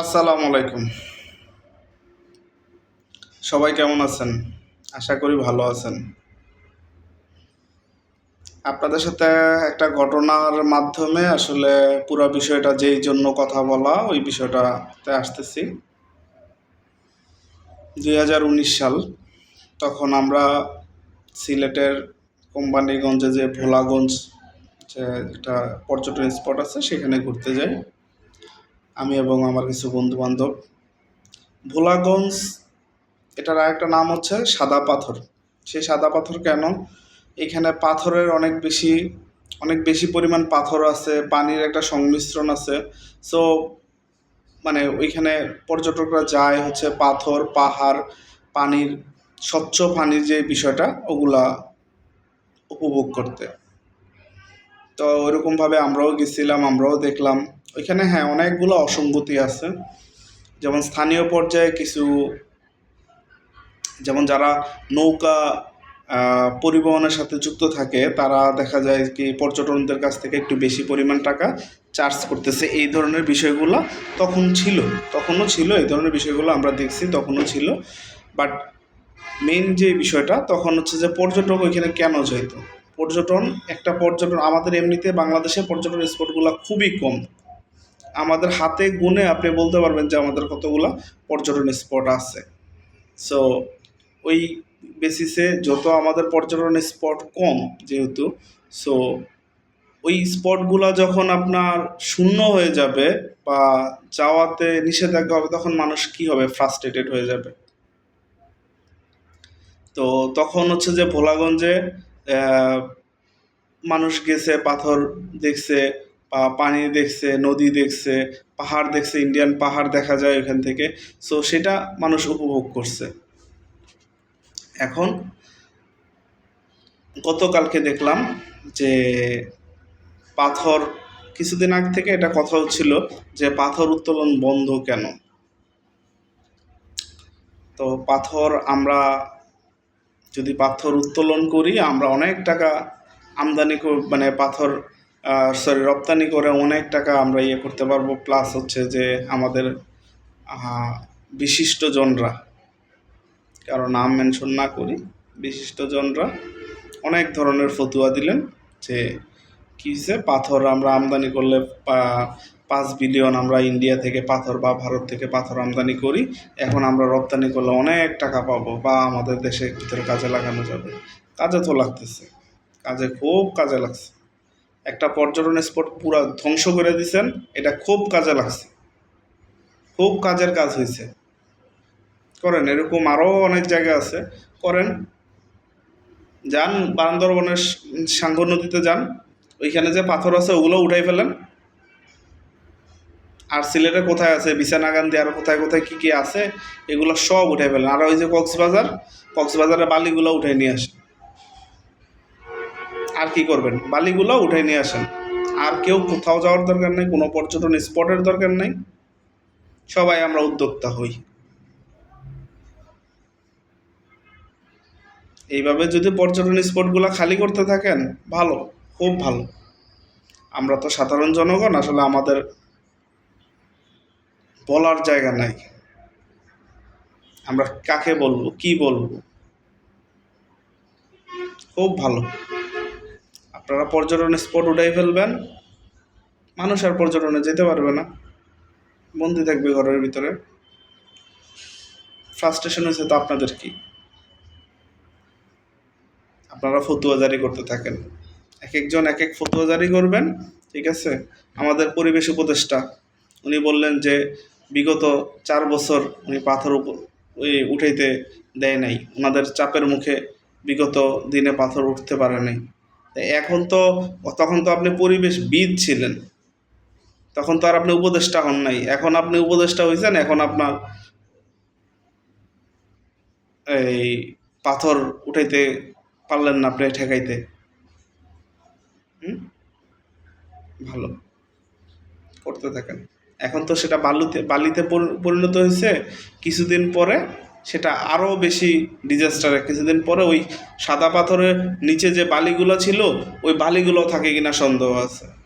আসসালামু আলাইকুম। সবাই কেমন আছেন? আশা করি ভালো আছেন। আপনাদের সাথে একটা ঘটনার মাধ্যমে আসলে পুরো বিষয়টা যেই জন্য কথা বলা, ওই বিষয়টাতে আসতেছি। দুই হাজার উনিশ সাল, তখন আমরা সিলেটের কোম্পানিগঞ্জে যে ভোলাগঞ্জ, যে একটা পর্যটন স্পট আছে, সেখানে ঘুরতে যাই। আমি এবং আমার কিছু বন্ধু বান্ধব ভোলাগঞ্জ, এটার আরেকটা নাম হচ্ছে সাদা পাথর। সেই সাদা পাথর কেন? এখানে পাথরের অনেক বেশি অনেক বেশি পরিমাণ পাথর আছে, পানির একটা সংমিশ্রণ আছে। সো মানে ওইখানে পর্যটকরা যায় হচ্ছে পাথর, পাহাড়, পানির, স্বচ্ছ পানির যে বিষয়টা, ওগুলা উপভোগ করতে। তো ওইরকমভাবে আমরাও গেছিলাম, আমরাও দেখলাম। ওইখানে হ্যাঁ অনেকগুলো অসঙ্গতি আছে। যেমন স্থানীয় পর্যায়ে কিছু, যেমন যারা নৌকা পরিবহনের সাথে যুক্ত থাকে, তারা দেখা যায় কি পর্যটনদের কাছ থেকে একটু বেশি পরিমাণ টাকা চার্জ করতেছে। এই ধরনের বিষয়গুলো তখন ছিল, তখনও ছিল, এই ধরনের বিষয়গুলো আমরা দেখছি, তখনও ছিল। বাট মেন যে বিষয়টা, তখন হচ্ছে যে পর্যটক ওইখানে কেন যেত পর্যটন, একটা পর্যটন, আমাদের এমনিতে বাংলাদেশে পর্যটন স্পটগুলো খুবই কম। আমাদের হাতে গুনে আপনি বলতে পারবেন যে আমাদের কতগুলো পর্যটন স্পট আছে। সো ওই বেসিসে যত আমাদের পর্যটন স্পট কম যেহেতু সো ওই স্পটগুলো যখন আপনার শূন্য হয়ে যাবে বা যাওয়াতে নিষেধাজ্ঞা হবে, তখন মানুষ কি হবে? ফ্রাস্ট্রেটেড হয়ে যাবে। তো তখন হচ্ছে যে ভোলাগঞ্জে মানুষ গেছে, পাথর দেখছে পানি দেখছে, নদী দেখছে, পাহাড় দেখছে ইন্ডিয়ান পাহাড় দেখা যায় ওইখান থেকে। সো সেটা মানুষ উপভোগ করছে। এখন গতকালকে দেখলাম যে পাথর, কিছুদিন আগ থেকে এটা কথা হচ্ছিল যে পাথর উত্তোলন বন্ধ কেন? তো পাথর আমরা, যদি পাথর উত্তোলন করি, আমরা অনেক টাকা আমদানি মানে পাথর সরি রপ্তানি করে অনেক টাকা আমরা ইয়ে করতে পারব প্লাস হচ্ছে যে আমাদের আহ, বিশিষ্টজনরা কারও নাম মেনশন না করি বিশিষ্টজনরা অনেক ধরনের ফতুয়া দিলেন যে কী হয়েছে পাথর আমরা আমদানি করলে পাঁচ বিলিয়ন আমরা ইন্ডিয়া থেকে পাথর বা ভারত থেকে পাথর আমদানি করি এখন আমরা রপ্তানি করলে অনেক টাকা পাবো বা আমাদের দেশের ভিতরে কাজে লাগানো যাবে। কাজে তো লাগতেছে কাজে খুব কাজে লাগছে। একটা পর্যটন স্পট পুরা ধ্বংস করে দিছেন, এটা খুব কাজে লাগছে। খুব কাজের কাজ হয়েছে করেন, এরকম আরও অনেক জায়গা আছে। করেন, যান, বান্দরবনের সাঙ্গ নদীতে যান। ওইখানে যে পাথর আছে, ওগুলো উঠাই ফেলেন। আর সিলেটে কোথায় আছে বিছানাকান্দি আর কোথায় কোথায় কী কী আছে, এগুলো সব উঠাই ফেলেন। আর ওই যে কক্সবাজার কক্সবাজারের বালিগুলো উঠাই নিয়ে আসেন। আর কি করবেন? বালিগুলো উঠাই নিয়ে আসেন। আর কেউ কোথাও যাওয়ার দরকার নেই, কোনো পর্যটন স্পটের দরকার নেই। সবাই আমরা উদ্যোক্তা হই। এইভাবে যদি পর্যটন স্পটগুলো খালি করতে থাকেন, ভালো, খুব ভালো। আমরা তো সাধারণ জনগণ, আসলে আমাদের বলার জায়গা নাই। আমরা কাকে বলব, কি বলব? খুব ভালো। আপনারা পর্যটন স্পট উঠাই ফেলবেন, মানুষ আর পর্যটনে যেতে পারবে না। বন্দি থাকবে ঘরের ভিতরে। ফ্রাস্ট্রেশন হয়েছে তো আপনাদের কি? আপনারা ফতুয়া জারি করতে থাকেন। এক একজন এক এক ফতুয়া জারি করবেন, ঠিক আছে? আমাদের পরিবেশ উপদেষ্টা, উনি বললেন যে বিগত চার বছর উনি পাথর উপ- ওই উঠাইতে দেয় নাই। ওনাদের চাপের মুখে বিগত দিনে পাথর উঠতে পারে নাই। এখন তো, তখন তো আপনি পরিবেশবিদ ছিলেন। তখন তো আর আপনি উপদেষ্টা হন নাই। এখন আপনি উপদেষ্টা হয়েছেন এখন আপনার এই পাথর উঠাইতে পারলেন না আপনি ঠেকাইতে ভালো। করতে থাকেন। এখন তো সেটা বালুতে, বালিতে পরিণত হয়েছে কিছুদিন পরে সেটা আরও বেশি ডিজাস্টারে কিছুদিন পরে ওই সাদা পাথরের নিচে যে বালিগুলো ছিল, ওই বালিগুলো থাকে কিনা সন্দেহ আছে।